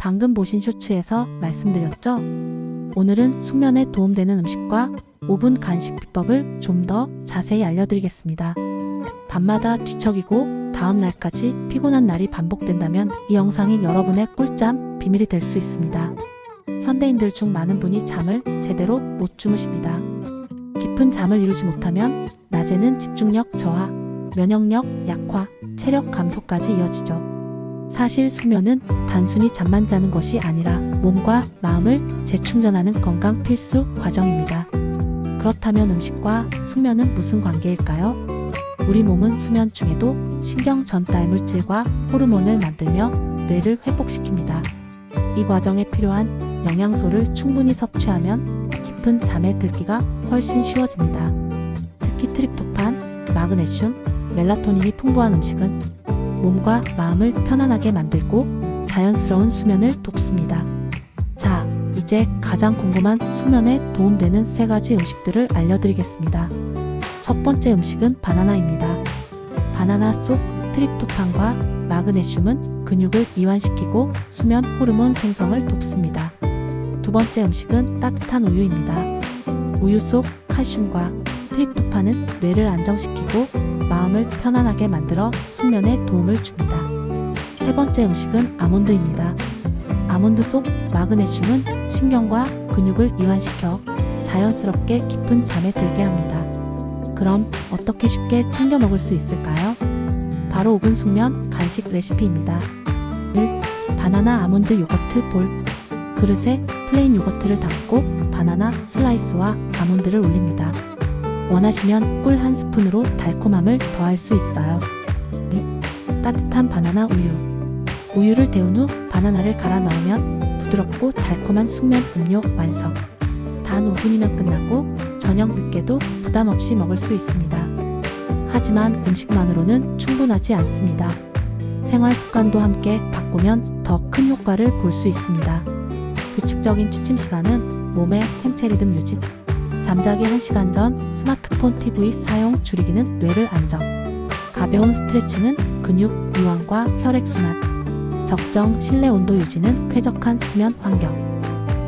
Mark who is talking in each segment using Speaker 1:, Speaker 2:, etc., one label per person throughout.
Speaker 1: 방금 보신 쇼츠에서 말씀드렸죠? 오늘은 숙면에 도움되는 음식과 5분 간식 비법을 좀 더 자세히 알려드리겠습니다. 밤마다 뒤척이고 다음 날까지 피곤한 날이 반복된다면 이 영상이 여러분의 꿀잠 비밀이 될 수 있습니다. 현대인들 중 많은 분이 잠을 제대로 못 주무십니다. 깊은 잠을 이루지 못하면 낮에는 집중력 저하, 면역력 약화, 체력 감소까지 이어지죠. 사실 수면은 단순히 잠만 자는 것이 아니라 몸과 마음을 재충전하는 건강 필수 과정입니다. 그렇다면 음식과 숙면은 무슨 관계일까요? 우리 몸은 수면 중에도 신경 전달 물질과 호르몬을 만들며 뇌를 회복시킵니다. 이 과정에 필요한 영양소를 충분히 섭취하면 깊은 잠에 들기가 훨씬 쉬워집니다. 특히 트립토판, 마그네슘, 멜라토닌이 풍부한 음식은 몸과 마음을 편안하게 만들고 자연스러운 수면을 돕습니다. 자, 이제 가장 궁금한 수면에 도움되는 세 가지 음식들을 알려드리겠습니다. 첫 번째 음식은 바나나입니다. 바나나 속 트립토판과 마그네슘은 근육을 이완시키고 수면 호르몬 생성을 돕습니다. 두 번째 음식은 따뜻한 우유입니다. 우유 속 칼슘과 트립토판은 뇌를 안정시키고 마음을 편안하게 만들어 숙면에 도움을 줍니다. 세 번째 음식은 아몬드입니다. 아몬드 속 마그네슘은 신경과 근육을 이완시켜 자연스럽게 깊은 잠에 들게 합니다. 그럼 어떻게 쉽게 챙겨 먹을 수 있을까요? 바로 5분 숙면 간식 레시피입니다. 1. 바나나 아몬드 요거트 볼. 그릇에 플레인 요거트를 담고 바나나 슬라이스와 아몬드를 올립니다. 원하시면 꿀 한 스푼으로 달콤함을 더할 수 있어요. 2. 따뜻한 바나나 우유. 우유를 데운 후 바나나를 갈아 넣으면 부드럽고 달콤한 숙면 음료 완성. 단 5분이면 끝나고 저녁 늦게도 부담 없이 먹을 수 있습니다. 하지만 음식만으로는 충분하지 않습니다. 생활 습관도 함께 바꾸면 더 큰 효과를 볼 수 있습니다. 규칙적인 취침 시간은 몸의 생체 리듬 유지. 잠자기 1시간 전 스마트폰 TV 사용 줄이기는 뇌를 안정. 가벼운 스트레칭은 근육 이완과 혈액순환. 적정 실내 온도 유지는 쾌적한 수면 환경.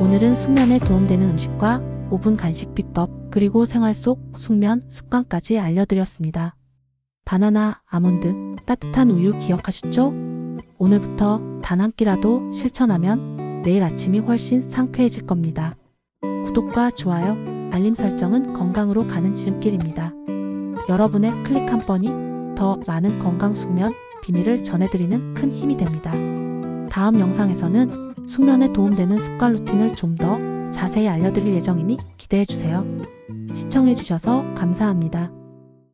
Speaker 1: 오늘은 숙면에 도움되는 음식과 5분 간식 비법, 그리고 생활 속 숙면 습관까지 알려드렸습니다. 바나나, 아몬드, 따뜻한 우유 기억하셨죠? 오늘부터 단 한 끼라도 실천하면 내일 아침이 훨씬 상쾌해질 겁니다. 구독과 좋아요, 알림 설정은 건강으로 가는 지름길입니다. 여러분의 클릭 한 번이 더 많은 건강 숙면 비밀을 전해드리는 큰 힘이 됩니다. 다음 영상에서는 숙면에 도움되는 습관 루틴을 좀 더 자세히 알려드릴 예정이니 기대해주세요. 시청해주셔서 감사합니다.